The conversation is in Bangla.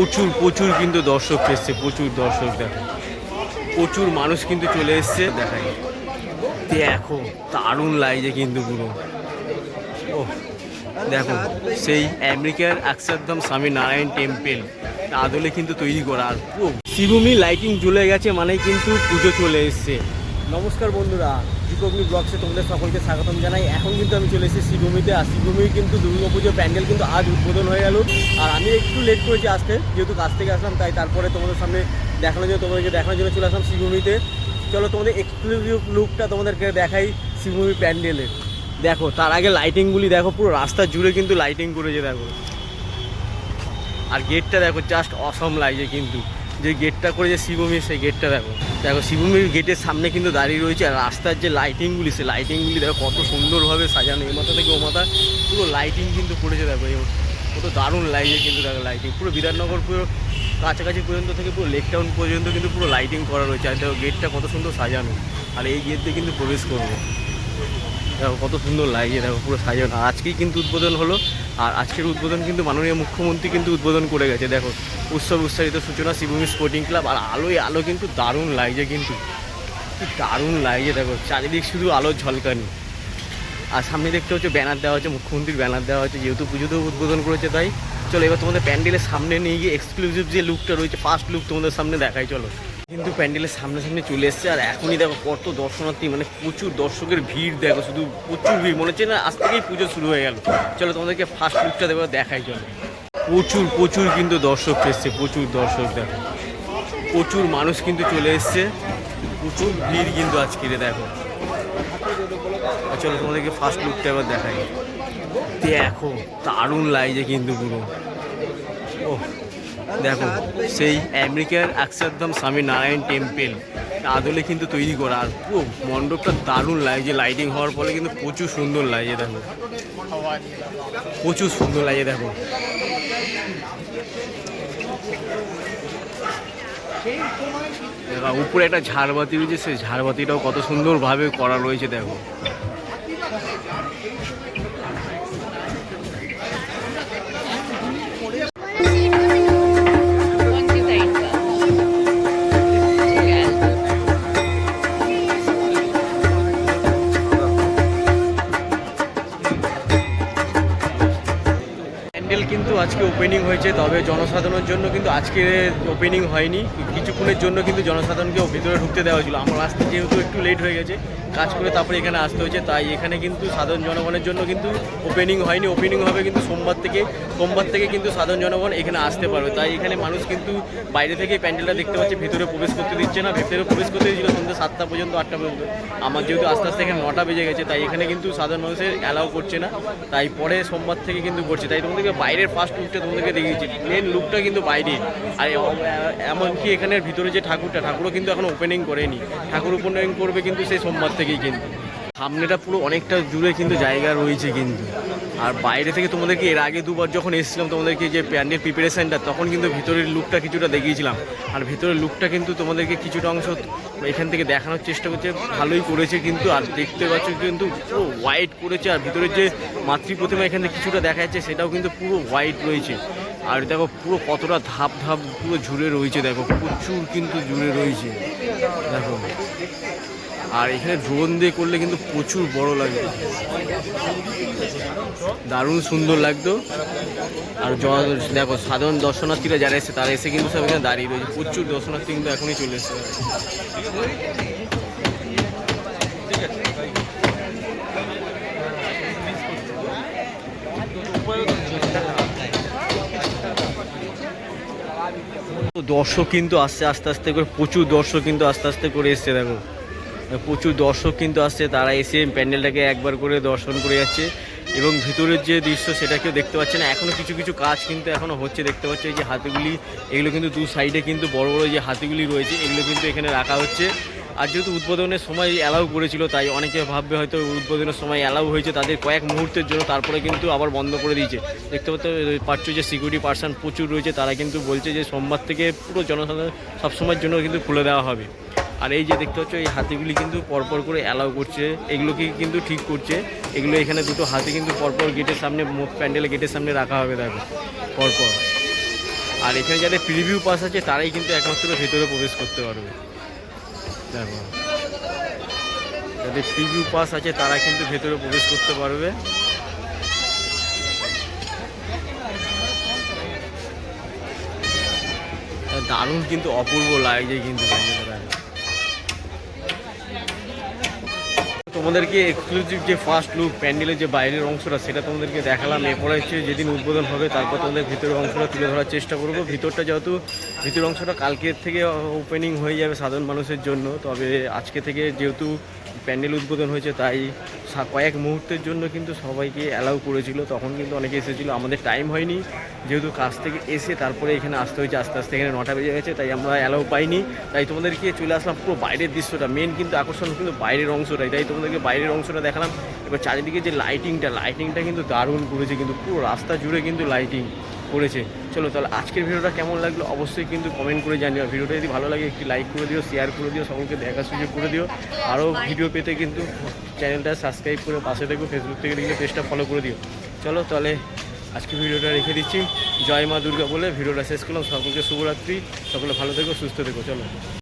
প্রচুর প্রচুর কিন্তু দর্শক এসছে, প্রচুর দর্শক দেখো। প্রচুর মানুষ কিন্তু চলে এসছে, দেখাই। দেখো, দারুণ লাগছে কিন্তু পুরো। ও দেখো, সেই আমেরিকার অক্ষরধাম স্বামী নারায়ণ টেম্পেল আদলে কিন্তু তৈরি করা। আর পুরো শিবভূমি লাইটিং জ্বলে গেছে মানে কিন্তু পুজো চলে এসছে। নমস্কার বন্ধুরা, দীপগ্নি ব্লগসে তোমাদের সকলকে স্বাগতম জানাই। এখন কিন্তু আমি চলে এসেছি শিবভূমিতে আর শিবভূমির কিন্তু দুর্গাপুজো প্যান্ডেল কিন্তু আজ উদ্বোধন হয়ে গেল। আর আমি একটু লেট করেছি আসতে, যেহেতু কাছ থেকে আসলাম, তাই তারপরে তোমাদের সামনে দেখানোর জন্য, তোমাদেরকে দেখানোর জন্য চলে আসলাম শিবভূমিতে চলো তোমাদের এক্সক্লুসিভ লুকটা তোমাদেরকে দেখাই শিবভূমি প্যান্ডেলের দেখো, তার আগে লাইটিংগুলি দেখো, পুরো রাস্তা জুড়ে কিন্তু লাইটিং করেছে, দেখো। আর গেটটা দেখো জাস্ট অসম লাগছে কিন্তু। যে গেটটা করেছে শিবভূমির সেই গেটটা দেখো। দেখো, শিবভূমির গেটের সামনে কিন্তু দাঁড়িয়ে রয়েছে, আর রাস্তার যে লাইটিংগুলি সেই লাইটিংগুলি দেখো, কত সুন্দরভাবে সাজানো। এই মাথা থেকে ও মাথা, পুরো লাইটিং কিন্তু করেছে দেখো, এই কত দারুণ লাগছে কিন্তু দেখো লাইটিং পুরো বিধাননগর পুরো কাছাকাছি পর্যন্ত থেকে পুরো লেক টাউন পর্যন্ত কিন্তু পুরো লাইটিং করা রয়েছে। আর দেখো গেটটা কত সুন্দর সাজানো। আর এই গেট দিয়ে কিন্তু প্রবেশ করব। দেখো কত সুন্দর লাগছে দেখো পুরো সাজানো। আজকেই কিন্তু উদ্বোধন হলো, আর আজকের উদ্বোধন কিন্তু মাননীয় মুখ্যমন্ত্রী কিন্তু উদ্বোধন করে গেছে। দেখো, উৎসব উৎসাহিত সূচনা, শিবভূমি স্পোর্টিং ক্লাব আর আলোয় আলো কিন্তু দারুণ লাগছে কিন্তু। দারুণ লাগছে, দেখো, চারিদিক শুধু আলোর ঝলকানি। আর সামনে দেখতে হচ্ছে ব্যানার দেওয়া হচ্ছে, মুখ্যমন্ত্রীর ব্যানার দেওয়া হচ্ছে, যেহেতু পুজোতেও উদ্বোধন করেছে তাই। চলো, এবার তোমাদের প্যান্ডেলের সামনে নিয়ে গিয়ে এক্সক্লুসিভ যে লুকটা রয়েছে ফার্স্ট লুক তোমাদের সামনে দেখাই, চলো। কিন্তু প্যান্ডেলের সামনে সামনে চলে এসছে, আর এখনই দেখো কত দর্শনার্থী মানে প্রচুর দর্শকের ভিড়, দেখো শুধু প্রচুর ভিড়, মনে হচ্ছে না আজ থেকেই পুজো শুরু হয়ে গেল। চলো তোমাদেরকে ফার্স্ট লুকটা দেখো, দেখাই চলো। প্রচুর প্রচুর কিন্তু দর্শক এসছে, প্রচুর দর্শক দেখো। প্রচুর মানুষ কিন্তু চলে এসছে, প্রচুর ভিড় কিন্তু আজকে দেখো। চলো তোমাদেরকে ফার্স্ট লুকটা এবার দেখাই। দেখো, দারুণ লাগছে কিন্তু পুরো। ও দেখো সেই আমেরিকার স্বামী নারায়ণ টেম্পেল আদলে কিন্তু তৈরি করা। আর পুরো মণ্ডপটা দারুণ লাগছে লাইটিং হওয়ার ফলে কিন্তু প্রচুর সুন্দর লাগছে দেখো। প্রচুর সুন্দর লাগছে দেখো, উপরে একটা ঝাড়বাতি রয়েছে সেই ঝাড়বাতিটাও কত সুন্দরভাবে করা রয়েছে দেখো। প্যান্ডেল কিন্তু আজকে ওপেনিং হয়েছে, তবে জনসাধারণের জন্য কিন্তু আজকে ওপেনিং হয়নি। কিছুক্ষণের জন্য কিন্তু জনসাধারণকে ভিতরে ঢুকতে দেওয়া হয়েছিল। আমার আসতে যেহেতু একটু লেট হয়ে গেছে কাজ করে তারপরে এখানে আসতে হয়েছে। তাই এখানে কিন্তু সাধারণ জনগণের জন্য কিন্তু ওপেনিং হয়নি। ওপেনিং হবে কিন্তু সোমবার থেকে। সোমবার থেকে কিন্তু সাধারণ জনগণ এখানে আসতে পারবে। তাই এখানে মানুষ কিন্তু বাইরে থেকে প্যান্ডেলটা দেখতে পাচ্ছে। ভেতরে প্রবেশ করতে দিচ্ছে না। ভেতরে প্রবেশ করতে দিয়েছিল সন্ধ্যে সাতটা পর্যন্ত, আটটা পর্যন্ত। আমার যেহেতু আস্তে আস্তে এখানে নটা বেজে গেছে, তাই এখানে কিন্তু সাধারণ মানুষের অ্যালাউ করছে না। তাই পরে সোমবার থেকে কিন্তু করছে। তাই তোমাদেরকে বাইরের ফার্স্ট লুকটা তোমাদেরকে দেখিয়েছি। মেন লুকটা কিন্তু বাইরে। আর এমনকি এখানের ভিতরে যে ঠাকুরটা, ঠাকুরও কিন্তু এখন ওপেনিং করেনি। ঠাকুর ওপেনিং করবে কিন্তু সেই সোমবার থেকেই কিন্তু। সামনেটা পুরো অনেকটা জুড়ে কিন্তু জায়গা রয়েছে কিন্তু। আর বাইরে থেকে তোমাদেরকে এর আগে দুবার যখন এসেছিলাম তোমাদেরকে যে প্যান্ডেল প্রিপারেশনটা, তখন কিন্তু ভিতরের লুকটা কিছুটা দেখিয়েছিলাম। আর ভিতরের লুকটা কিন্তু তোমাদেরকে কিছুটা অংশ এখান থেকে দেখানোর চেষ্টা করছে। ভালোই করেছে কিন্তু, আর দেখতে পাচ্ছ কিন্তু পুরো হোয়াইট করেছে। আর ভিতরের যে মাতৃ প্রতিমা এখান থেকে কিছুটা দেখা যাচ্ছে সেটাও কিন্তু পুরো হোয়াইট রয়েছে। আর দেখো পুরো কতটা ধাপ ধাপ পুরো ঝুড়ে রয়েছে, দেখো প্রচুর কিন্তু জুড়ে রয়েছে। দেখো। আর এখানে ড্রোন দিয়ে করলে কিন্তু প্রচুর বড় লাগে দারুণ সুন্দর লাগতো। আর দেখো, সাধারণ দর্শনার্থীরা যারা এসে তারা এসে কিন্তু সব এখানে দাঁড়িয়ে রয়েছে। প্রচুর দর্শনার্থী কিন্তু এখনই চলে এসেছে। দর্শক কিন্তু আস্তে আস্তে আস্তে করে, প্রচুর দর্শক কিন্তু আস্তে আস্তে করে এসছে, দেখো। প্রচুর দর্শক কিন্তু আসছে, তারা এসে প্যান্ডেলটাকে একবার করে দর্শন করে যাচ্ছে এবং ভিতরের যে দৃশ্য সেটাকেও দেখতে পাচ্ছে না। এখনও কিছু কিছু কাজ কিন্তু এখনও হচ্ছে, দেখতে পাচ্ছে এই যে হাতিগুলি, এগুলো কিন্তু দু সাইডে কিন্তু বড় বড় যে হাতিগুলি রয়েছে, এগুলো কিন্তু এখানে রাখা হচ্ছে। আর যেহেতু উদ্বোধনের সময় অ্যালাউ করেছিল, তাই অনেকে ভাববে হয়তো উদ্বোধনের সময় অ্যালাউ হয়েছে, তাদের কয়েক মুহূর্তের জন্য তারপরে কিন্তু আবার বন্ধ করে দিয়েছে। দেখতে পাচ্ছ যে সিকিউরিটি পার্সন প্রচুর রয়েছে, তারা কিন্তু বলছে যে সোমবার থেকে পুরো জনসাধারণ সবসময়ের জন্য কিন্তু খুলে দেওয়া হবে। আর এই যে দেখতে পাচ্ছ, এই হাতিগুলি কিন্তু পরপর করে অ্যালাউ করছে। এগুলোকে কিন্তু ঠিক করছে। এগুলো এখানে দুটো হাতি কিন্তু পরপর গেটের সামনে প্যান্ডেলের গেটের সামনে রাখা হবে, দেখো, পরপর। আর এখানে যাদের প্রিভিউ পাস আছে, তারাই কিন্তু একমাত্র ভেতরে প্রবেশ করতে পারবে। দেখো, যাদের প্রিভিউ পাস আছে, তারা কিন্তু ভেতরে প্রবেশ করতে পারবে। দারুণ কিন্তু অপূর্ব লাগছে কিন্তু প্যান্ডেলটা দেখো। তোমাদেরকে এক্সক্লুসিভ যে ফার্স্ট লুক প্যান্ডেলের যে বাইরের অংশটা, সেটা তোমাদেরকে দেখালাম। এরপরে হচ্ছে যেদিন উদ্বোধন হবে, তারপর তোমাদের ভিতরের অংশটা তুলে ধরার চেষ্টা করব। ভিতরটা যেহেতু, ভিতরের অংশটা কালকের থেকে ওপেনিং হয়ে যাবে সাধারণ মানুষের জন্য, তবে আজকে থেকে যেহেতু প্যান্ডেল উদ্বোধন হয়েছে, তাই কয়েক মুহূর্তের জন্য কিন্তু সবাইকে অ্যালাউ করেছিল। তখন কিন্তু অনেকে এসেছিল, আমাদের টাইম হয়নি। যেহেতু কাজ থেকে এসে তারপরে এখানে আসতে হয়েছে, আস্তে আস্তে এখানে নটা বেজে গেছে, তাই আমরা অ্যালাউ পাইনি। তাই তোমাদেরকে চলে আসলাম পুরো বাইরের দৃশ্যটা। মেন কিন্তু আকর্ষণ কিন্তু বাইরের অংশটাই। তাই তোমাদেরকে বাইরের অংশটা দেখালাম। এবার চারিদিকে যে লাইটিংটা লাইটিংটা কিন্তু দারুণ করেছে, কিন্তু পুরো রাস্তা জুড়ে কিন্তু লাইটিং করেছে। চলো তাহলে আজকের ভিডিওটা কেমন লাগল অবশ্যই কিন্তু কমেন্ট করে জানিও। ভিডিওটা যদি ভালো লাগে, একটি লাইক করে দিও শেয়ার করে দিও, সকলকে দেখা সুযোগ করে দিও। আরও ভিডিও পেতে কিন্তু চ্যানেলটা সাবস্ক্রাইব করে পাশে দেখো ফেসবুক থেকে দেখলে পেজটা ফলো করে দিও। চলো তাহলে আজকে ভিডিওটা রেখে দিচ্ছি। জয় মা দুর্গা বলে ভিডিওটা শেষ করলাম। সকলকে শুভরাত্রি। সকলে ভালো থেকো, সুস্থ থেকো। চলো।